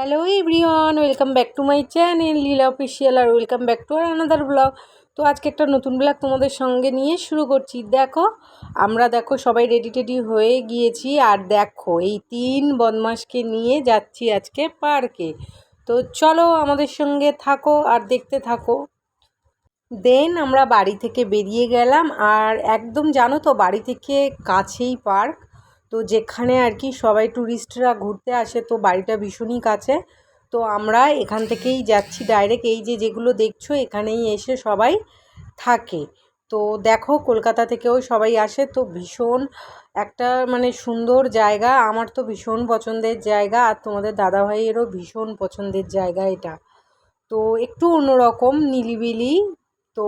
Hello everyone welcome back to my channel Leela official R welcome back to our another vlog তো আজকে একটা নতুন blog তোমাদের সঙ্গে নিয়ে শুরু করছি। দেখো, আমরা দেখো সবাই রেডি টেডি হয়ে গিয়েছি, আর দেখো, এই তিন বদমাসকে নিয়ে যাচ্ছি আজকে পার্কে। তো চলো আমাদের সঙ্গে থাকো আর দেখতে থাকো। দেন আমরা বাড়ি থেকে বেরিয়ে গেলাম, আর একদম জানো তো বাড়ি থেকে কাছেই পার্ক। তো যেখানে আর কি সবাই ট্যুরিস্টরা ঘুরতে আসে, তো বাড়িটা ভীষণই কাছে। তো আমরা এখান থেকেই যাচ্ছি ডাইরেক্ট এই যে যেগুলো দেখছ, এখানেই এসে সবাই থাকে। তো দেখো, কলকাতা থেকেও সবাই আসে। তো ভীষণ একটা মানে সুন্দর জায়গা। আমার তো ভীষণ পছন্দের জায়গা। আর তোমাদের দাদাভাইয়েরও ভীষণ পছন্দের জায়গা এটা। তো একটু অন্যরকম, নিলিবিলি। তো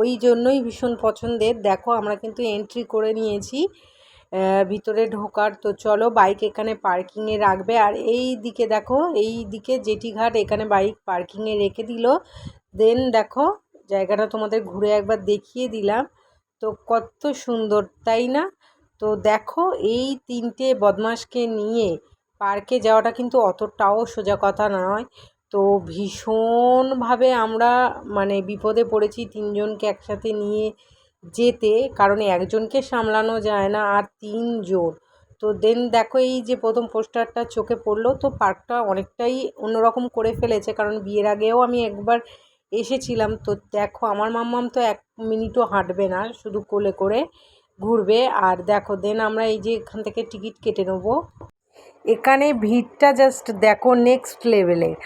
ওই জন্যই ভীষণ পছন্দের। দেখো, আমরা কিন্তু এন্ট্রি করে নিয়েছি। ভিতরে ঢোকার। তো চলো বাইক এখানে পার্কিংয়ে রাখবে। আর এই দিকে দেখো, এই দিকে জেটিঘাট এখানে বাইক পার্কিংয়ে রেখে দিল। দেন দেখো, জায়গাটা তোমাদের ঘুরে একবার দেখিয়ে দিলাম। তো কত সুন্দর, তাই না? তো দেখো, এই তিনটে বদমাসকে নিয়ে পার্কে যাওয়াটা কিন্তু অতটাও সোজা কথা নয়। তো ভীষণভাবে আমরা মানে বিপদে পড়েছি, তিনজনকে একসাথে নিয়ে যেতে কারণ একজনকে সামলানো যায় না আর তিনজন। তো দেন দেখো এই যে প্রথম পোস্টারটা চোখে পড়ল, তো পার্কটা অনেকটাই অন্যরকম করে ফেলেছে কারণ বিয়ের আগেও আমি একবার এসেছিলাম। তো দেখো আমার মাম্মাম তো এক মিনিটও হাঁটবে না, শুধু কোলে করে ঘুরবে। আর দেখো দেন আমরা এই যে এখান থেকে টিকিট কেটে নেব। এখানে ভিড়টা জাস্ট দেখো নেক্সট লেভেলের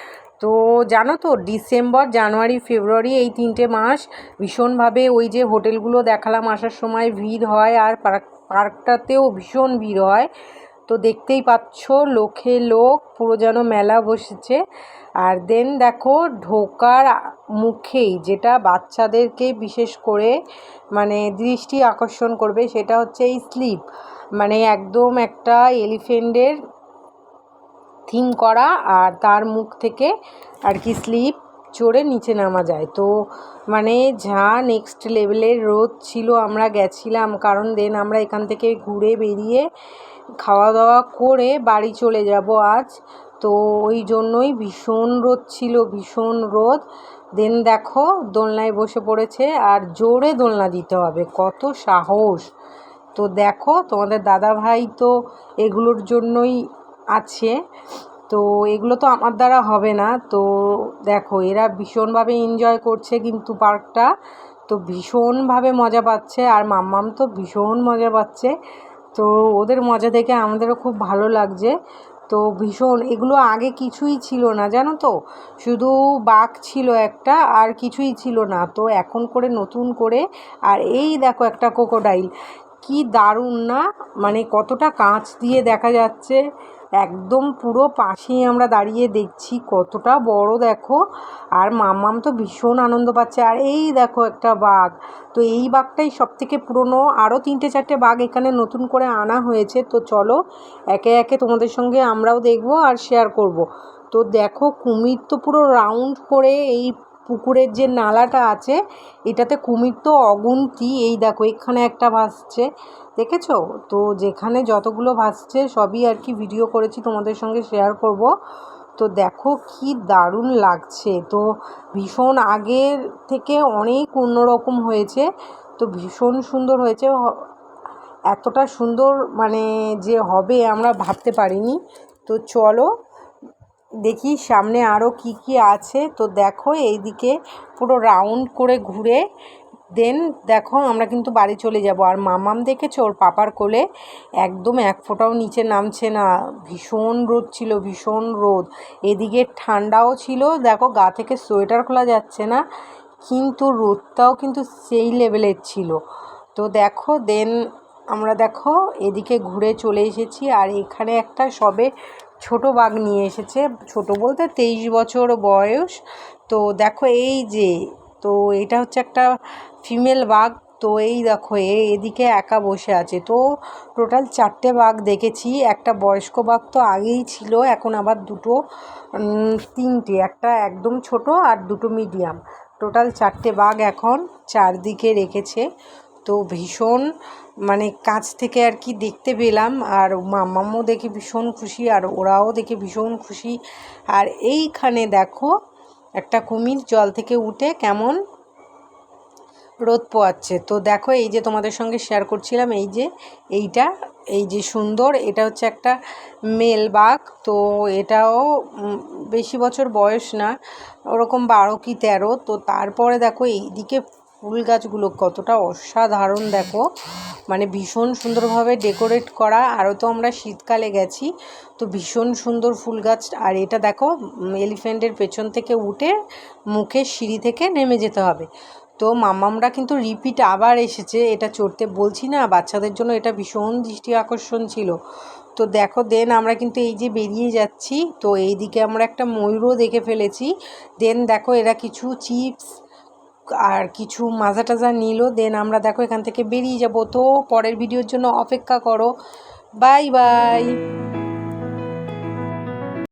তো জানো তো, ডিসেম্বর, জানুয়ারি, ফেব্রুয়ারি এই তিনটে মাস ভীষণভাবে ওই যে হোটেলগুলো দেখালাম আসার সময় ভিড় হয় আর পার্ক, পার্কটাতেও ভীষণ ভিড় হয়। তো দেখতেই পাচ্ছ লোকে লোক পুরো যেন মেলা বসেছে। আর দেন দেখো ঢোকার মুখেই যেটা বাচ্চাদেরকে বিশেষ করে মানে দৃষ্টি আকর্ষণ করবে সেটা হচ্ছে এই স্লিপ। মানে একদম একটা এলিফেন্টের থিম করা আর তার মুখ থেকে আর কি স্লিপ চড়ে নিচে নামা যায়। তো মানে যা নেক্সট লেভেলের রোদ ছিল, আমরা গেছিলাম। কারণ দেন আমরা এখান থেকে ঘুরে বেরিয়ে খাওয়া দাওয়া করে বাড়ি চলে যাব আজ। তো ওই জন্যই ভীষণ রোদ ছিল, ভীষণ রোদ। দেন দেখো, দোলনায় বসে পড়েছে আর জোরে দোলনা দিতে হবে। কত সাহস। তো দেখো, তোমাদের দাদা ভাই তো এগুলোর জন্যই আছে। তো এগুলো তো আমার দ্বারা হবে না। তো দেখো, এরা ভীষণভাবে এনজয় করছে কিন্তু পার্কটা। তো ভীষণভাবে মজা পাচ্ছে আর মাম্মাম তো ভীষণ মজা পাচ্ছে। তো ওদের মজা দেখে আমাদেরও খুব ভালো লাগছে। তো ভীষণ, এগুলো আগে কিছুই ছিল না, জানো তো? শুধু বাঘ ছিল একটা আর কিছুই ছিল না। তো এখন করে নতুন করে, আর এই দেখো একটা কোকোডাইল কি দারুণ না? মানে কতটা কাঁচ দিয়ে দেখা যাচ্ছে। একদম পুরো পাশেই আমরা দাঁড়িয়ে দেখছি কতটা বড় দেখো। আর মাম্মাম তো ভীষণ আনন্দ পাচ্ছে। আর এই দেখো একটা বাঘ। তো এই বাঘটাই সব থেকে পুরনো। আরও তিনটে চারটে বাঘ এখানে নতুন করে আনা হয়েছে। তো চলো, একে একে তোমাদের সঙ্গে আমরাও দেখব আর শেয়ার করব। তো দেখো কুমির তো পুরো রাউন্ড করে এই পুকুরের যে নালাটা আছে, এটাতে কুমির তো অগুন্তি। এই দেখো, এখানে একটা ভাসছে। দেখেছ? তো যেখানে যতগুলো ভাসছে, সবই আর কি ভিডিও করেছি, তোমাদের সঙ্গে শেয়ার করব। তো দেখো কি দারুণ লাগছে। তো ভীষণ আগের থেকে অনেক অন্যরকম হয়েছে। তো ভীষণ সুন্দর হয়েছে। এতটা সুন্দর মানে যে হবে আমরা ভাবতে পারিনি। তো চলো দেখি সামনে আরও কি কি আছে। তো দেখো এইদিকে পুরো রাউন্ড করে ঘুরে দেন দেখো আমরা কিন্তু বাড়ি চলে যাব। আর মামাম দেখেছ? ওর পাপার কোলে একদম এক ফোঁটাও নিচে নামছে না। ভীষণ রোদ ছিল, ভীষণ রোদ। এদিকে ঠান্ডাও ছিল। দেখো গা থেকে সোয়েটার খোলা যাচ্ছে না, কিন্তু রোদটাও কিন্তু সেই লেভেলের ছিল। তো দেখো দেন আমরা দেখো এদিকে ঘুরে চলে এসেছি। আর এখানে একটা সবে ছোট বাঘ নিয়ে এসেছে, ছোট বলতে তেইশ বছর বয়স। তো দেখো এই যে, তো এটা হচ্ছে একটা ফিমেল বাঘ। তো এই দেখো, এ এদিকে একা বসে আছে। তো টোটাল চারটে বাঘ দেখেছি, একটা বয়স্ক বাঘ তো আগেই ছিল, এখন আবার দুটো তিনটে, একটা একদম ছোট আর দুটো মিডিয়াম। টোটাল চারটে বাঘ এখন চারদিকে রেখেছে। তো ভীষণ মানে কাছ থেকে আর কি দেখতে পেলাম আর মাম্মামও দেখে ভীষণ খুশি আর ওরাও দেখে ভীষণ খুশি। আর এইখানে দেখো একটা কুমির জল থেকে উঠে কেমন রোদ পোয়াচ্ছে। তো দেখো এই যে তোমাদের সঙ্গে শেয়ার করছিলাম এই যে এইটা, এই যে সুন্দর, এটা হচ্ছে একটা মেল বাঘ। তো এটাও বেশি বছর বয়স না, ওরকম বারো কি তেরো। তো তারপরে দেখো এইদিকে ফুল গাছগুলো কতটা অসাধারণ, দেখো। মানে ভীষণ সুন্দরভাবে ডেকোরেট করা। আরও তো আমরা শীতকালে গেছি, তো ভীষণ সুন্দর ফুল গাছ। আর এটা দেখো এলিফ্যান্টের পেছন থেকে উঠে মুখের সিঁড়ি থেকে নেমে যেতে হবে। তো মামামরা কিন্তু রিপিট আবার এসেছে, এটা চড়তে বলছি না, বাচ্চাদের জন্য এটা ভীষণ দৃষ্টি আকর্ষণ ছিল। তো দেখো, দেন আমরা কিন্তু এই যে বেরিয়ে যাচ্ছি, তো এই দিকে আমরা একটা ময়ূরও দেখে ফেলেছি। দেন দেখো, এরা কিছু চিপস আর কিছু মাজা টাজা নিল দেন আমরা দেখো এখান থেকে বেরিয়ে যাব। তো পরের ভিডিওর জন্য অপেক্ষা করো। Bye bye